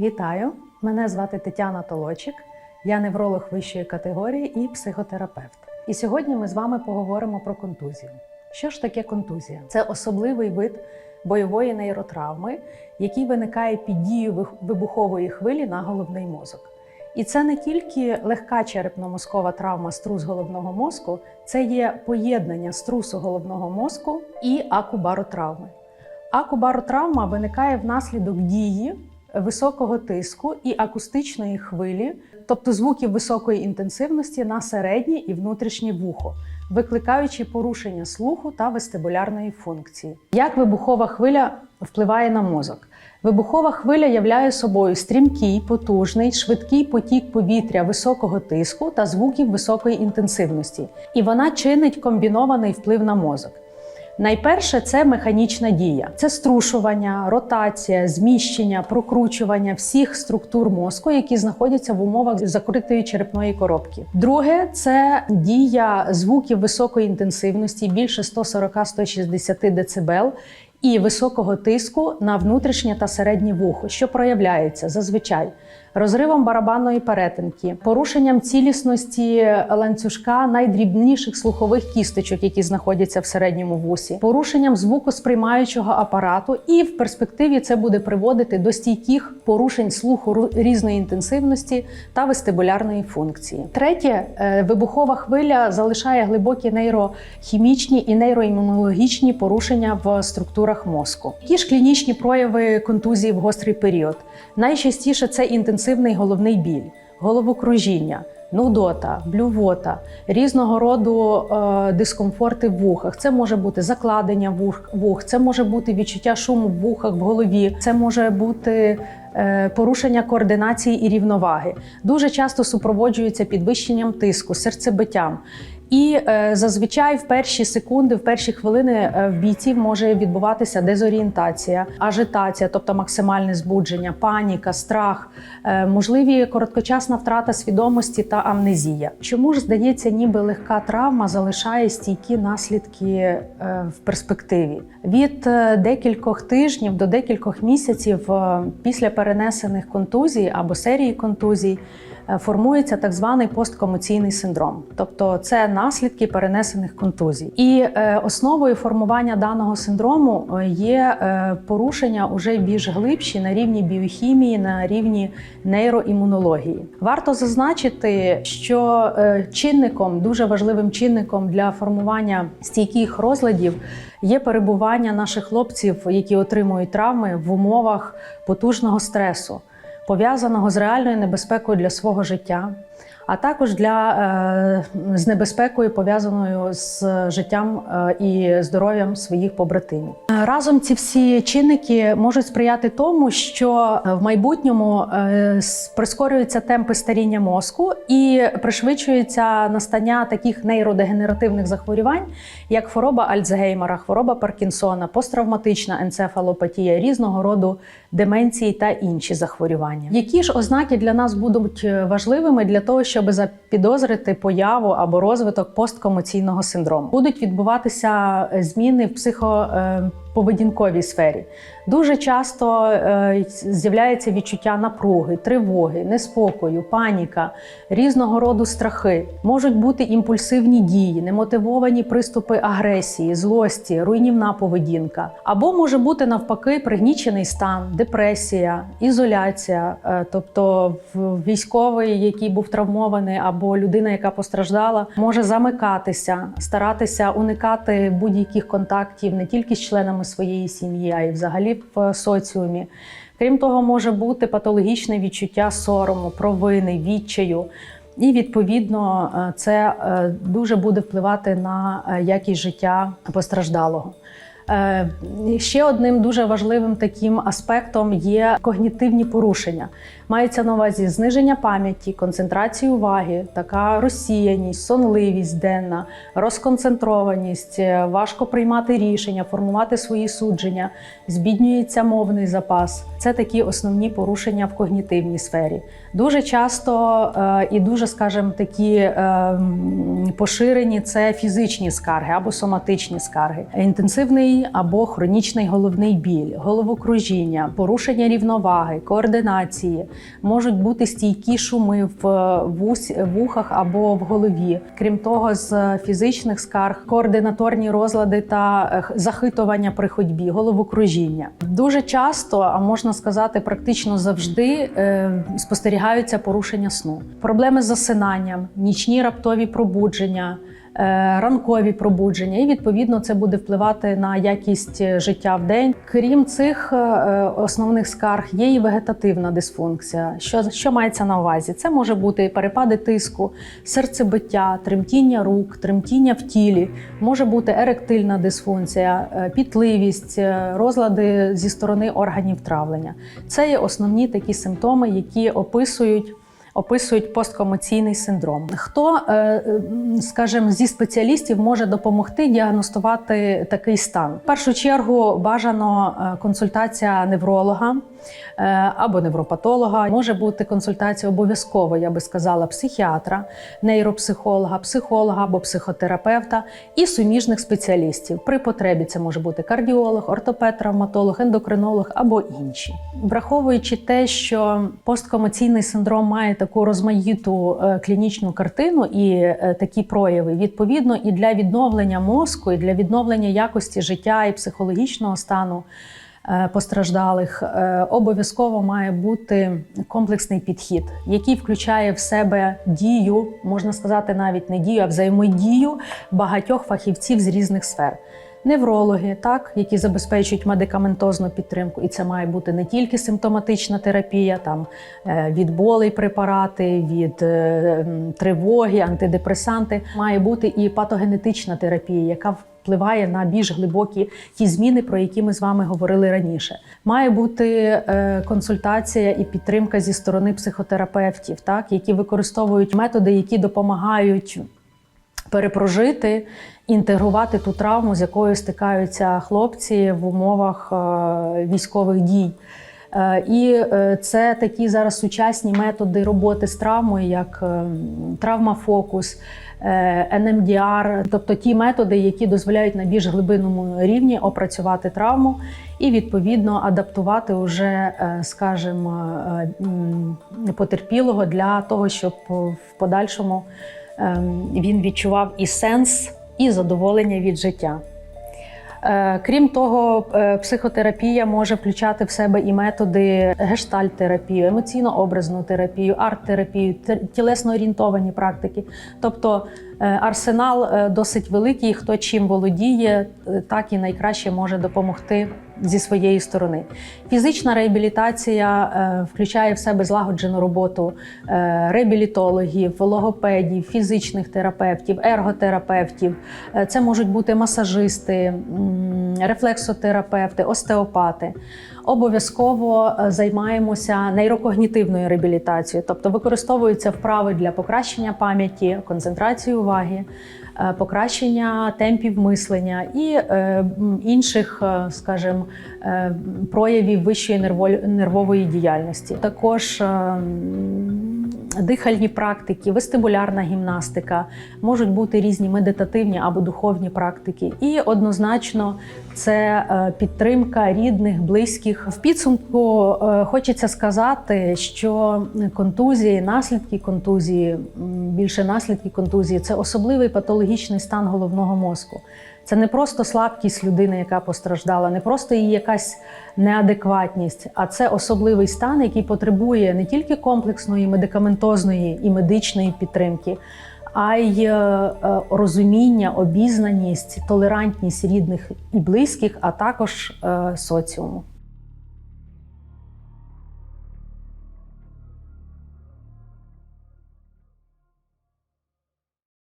Вітаю! Мене звати Тетяна Толочик. Я невролог вищої категорії і психотерапевт. І сьогодні ми з вами поговоримо про контузію. Що ж таке контузія? Це особливий вид бойової нейротравми, який виникає під дією вибухової хвилі на головний мозок. І це не тільки легка черепно-мозкова травма струс головного мозку, це є поєднання струсу головного мозку і акубаротравми. Акубаротравма виникає внаслідок дії високого тиску і акустичної хвилі, тобто звуків високої інтенсивності на середнє і внутрішнє вухо, викликаючи порушення слуху та вестибулярної функції. Як вибухова хвиля впливає на мозок? Вибухова хвиля являє собою стрімкий, потужний, швидкий потік повітря високого тиску та звуків високої інтенсивності, і вона чинить комбінований вплив на мозок. Найперше це механічна дія, це струшування, ротація, зміщення, прокручування всіх структур мозку, які знаходяться в умовах закритої черепної коробки. Друге це дія звуків високої інтенсивності, більше 140-160 дБ, і високого тиску на внутрішнє та середнє вухо, що проявляється зазвичай розривом барабанної перетинки, порушенням цілісності ланцюжка найдрібніших слухових кісточок, які знаходяться в середньому вусі, порушенням звукосприймаючого апарату, і в перспективі це буде приводити до стійких порушень слуху різної інтенсивності та вестибулярної функції. Третє, е, вибухова хвиля залишає глибокі нейрохімічні і нейроімунологічні порушення в структурах мозку. Які ж клінічні прояви контузії в гострий період? Найчастіше це інтенсивний головний біль, головокружіння. Нудота, блювота, різного роду е, дискомфорти в вухах. Це може бути закладення вух, вух, це може бути відчуття шуму в вухах, в голові, це може бути е, порушення координації і рівноваги. Дуже часто супроводжується підвищенням тиску, серцебиттям. І е, зазвичай в перші секунди, в перші хвилини е, в бійців може відбуватися дезорієнтація, ажитація, тобто максимальне збудження, паніка, страх, е, можливі короткочасна втрата свідомості та амнезія. Чому ж здається, ніби легка травма залишає стійкі наслідки в перспективі? Від декількох тижнів до декількох місяців після перенесених контузій або серії контузій формується так званий посткомоційний синдром, тобто це наслідки перенесених контузій. І е, основою формування даного синдрому е, є е, порушення уже більш глибші на рівні біохімії, на рівні нейроімунології. Варто зазначити, що е, чинником, дуже важливим чинником для формування стійких розладів є перебування наших хлопців, які отримують травми в умовах потужного стресу пов'язаного з реальною небезпекою для свого життя, а також для е, з небезпекою пов'язаною з життям е, і здоров'ям своїх побратимів. Е, Разом ці всі чинники можуть сприяти тому, що в майбутньому прискорюються темпи старіння мозку і пришвидшується настання таких нейродегенеративних захворювань, як хвороба Альцгеймера, хвороба Паркінсона, посттравматична енцефалопатія, різного роду деменції та інші захворювання. Які ж ознаки для нас будуть важливими для того, щоб запідозрити появу або розвиток посткомоційного синдрому? Будуть відбуватися е, зміни в психоповедінковій сфері. Дуже часто е, з'являється відчуття напруги, тривоги, неспокою, паніка, різного роду страхи. Можуть бути імпульсивні дії, немотивовані приступи агресії, злості, руйнівна поведінка. Або може бути навпаки пригнічений стан, депресія, ізоляція, Е, тобто військовий, який був травмований, або людина, яка постраждала, може замикатися, старатися уникати будь-яких контактів не тільки з членами своєї сім'ї, а й взагалі в соціумі. Крім того, може бути патологічне відчуття сорому, провини, відчаю. І відповідно е, це е, дуже буде впливати на е, якість життя постраждалого. Е, Ще одним дуже важливим таким аспектом є когнітивні порушення. Мається на увазі зниження пам'яті, концентрації уваги, така розсіяність, сонливість денна, розконцентрованість, е, важко приймати рішення, формувати свої судження, збіднюється мовний запас. Це такі основні порушення в когнітивній сфері. Дуже часто е, і дуже, скажімо, такі поширені це фізичні скарги або соматичні скарги. Інтенсивний або хронічний головний біль, головокружіння, порушення рівноваги, координації, можуть бути стійкі шуми в вусь, вухах або в голові. Крім того, з фізичних скарг, координаторні розлади та е, захитування при ходьбі, головокружіння. Дуже часто, а можна сказати, практично завжди е, спостерігаються порушення сну, проблеми з засинанням, нічні раптові пробудження. Е, Ранкові пробудження, і відповідно це буде впливати на якість е, життя в день. Крім цих е, основних скарг, є і вегетативна дисфункція. Що, що мається на увазі? Це може бути перепади тиску, серцебиття, тремтіння рук, тремтіння в тілі, може бути еректильна дисфункція, пітливість, розлади зі сторони органів травлення. Це є основні такі симптоми, які описують. Описують посткомоційний синдром. Хто, е, скажімо, зі спеціалістів може допомогти діагностувати такий стан? В першу чергу бажано е, консультація невролога або невропатолога. Може бути консультація обов'язково, я би сказала, психіатра, нейропсихолога, психолога або психотерапевта і суміжних спеціалістів. При потребі це може бути кардіолог, ортопед, травматолог, ендокринолог або інші. Враховуючи те, що посткомоційний синдром має таку розмаїту е, клінічну картину і е, такі прояви, відповідно, і для відновлення мозку, і для відновлення якості життя і психологічного стану е, постраждалих е, обов'язково має бути комплексний підхід, який включає в себе дію, можна сказати, навіть не дію, а взаємодію багатьох фахівців з різних сфер. Неврологи, так, які забезпечують медикаментозну підтримку, і це має бути не тільки симптоматична терапія, там е, від болей препарати, від е, тривоги, антидепресанти. Має бути і патогенетична терапія, яка впливає на більш глибокі ті зміни, про які ми з вами говорили раніше. Має бути е, консультація і підтримка зі сторони психотерапевтів, так, які використовують методи, які допомагають перепрожити, інтегрувати ту травму, з якою стикаються хлопці в умовах е, військових дій. Е, І е, це такі зараз сучасні методи роботи з травмою, як травмафокус, NMDR, тобто ті методи, які дозволяють на більш глибинному рівні опрацювати травму і відповідно адаптувати уже, скажімо, потерпілого для того, щоб в подальшому він відчував і сенс, і задоволення від життя. Е, Крім того, е, психотерапія може включати в себе і методи гештальт-терапію, емоційно-образну терапію, арт-терапію, тілесно-орієнтовані практики. Тобто е, арсенал досить великий. Хто чим володіє, так і найкраще може допомогти зі своєї сторони. Фізична реабілітація е, включає в себе злагоджену роботу е, реабілітологів, логопедів, фізичних терапевтів, ерготерапевтів. Е, Це можуть бути масажисти, рефлексотерапевти, остеопати. Обов'язково займаємося нейрокогнітивною реабілітацією, тобто використовуються вправи для покращення пам'яті, концентрації уваги, покращення темпів мислення і е, інших, е, скажімо, е, проявів вищої нерво- нервової діяльності. Також е, м, дихальні практики, вестибулярна гімнастика, можуть бути різні медитативні або духовні практики. І однозначно це е, підтримка рідних, близьких. В підсумку е, хочеться сказати, що контузії, наслідки контузії, більше наслідки контузії це особливий патологічний стан головного мозку. Це не просто слабкість людини, яка постраждала, не просто її якась неадекватність, а це особливий стан, який потребує не тільки комплексної медикаментозної і медичної підтримки, а й е, е, розуміння, обізнаність, толерантність рідних і близьких, а також е, соціуму.